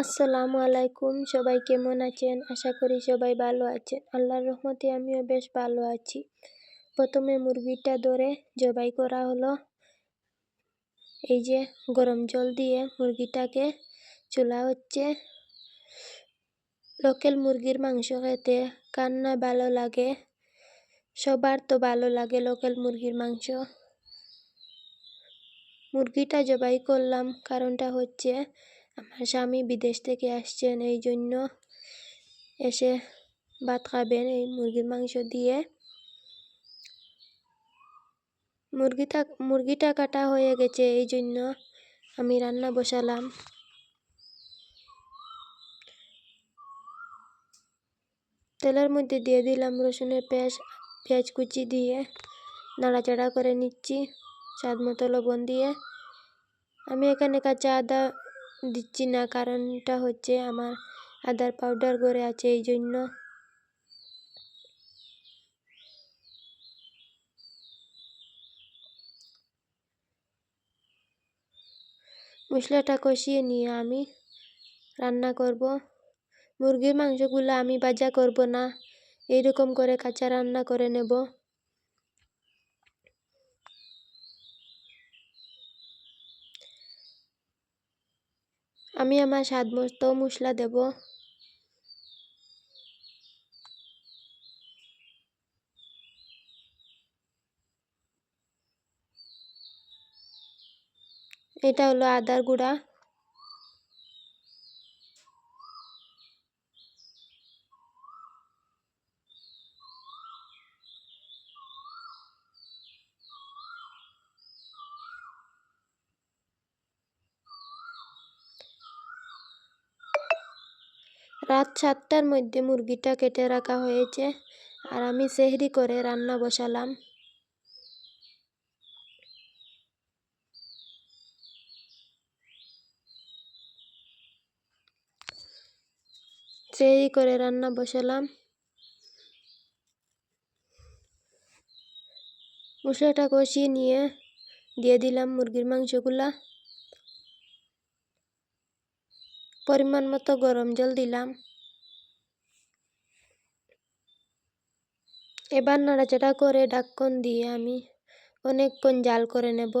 আসসালামু আলাইকুম, সবাই কেমন আছেন? আশা করি সবাই ভালো আছেন। আল্লাহর রহমতে আমিও বেশ ভালো আছি। প্রথমে মুরগিটা ধরে জবাই করা হলো। এই যে গরম জল দিয়ে মুরগিটাকে চুলা হচ্ছে। লোকেল মুরগির মাংস খেতে কান্না ভালো লাগে। সবার তো ভালো লাগে লোকেল মুরগির মাংস। মুরগিটা জবাই করলাম, কারণটা হচ্ছে আমার স্বামী বিদেশ থেকে আসছেন এই জন্য এসে ভাত খাবেন, এই মুরগির মাংস দিয়ে। মুরগিটা মুরগিটা কাটা হয়ে গেছে, এই জন্য আমি রান্না বসালাম। তেলের মধ্যে দিয়ে দিলাম রসুনের পেঁয়াজ পেঁয়াজ কুচি দিয়ে নাড়াচাড়া করে নিচ্ছি, স্বাদ মতো লবণ দিয়ে। আমি এখানে কাঁচা আদা দিচ্ছি না। কারণটা হচ্ছে আমার আদার পাউডার করে আছে, এই জন্য মশলাটা কষিয়ে নিয়ে আমি রান্না করব। মুরগির মাংসগুলো আমি ভাজা করব না, এইরকম করে কাঁচা রান্না করে নেব। আমি আমার স্বাদ মতো মশলা দেব। এটা হলো আদার গুঁড়া। রাত সাতটার মধ্যে মুরগিটা কেটে রাখা হয়েছে আর আমি সেহরি করে রান্না বসালাম। সেহরি করে রান্না বসালাম। মশলাটা কষিয়ে নিয়ে দিয়ে দিলাম মুরগির মাংসগুলা। পরিমাণ মতো গরম জল দিলাম। এবার নাড়াচাড়া করে ঢাক্কন দিয়ে আমি অনেকক্ষণ জাল করে নেব।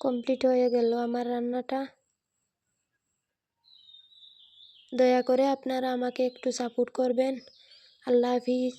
কমপ্লিট হয়ে গেল আমার রান্নাটা। দয়া করে আপনারা আমাকে একটু সাপোর্ট করবেন। আল্লাহ হাফিজ।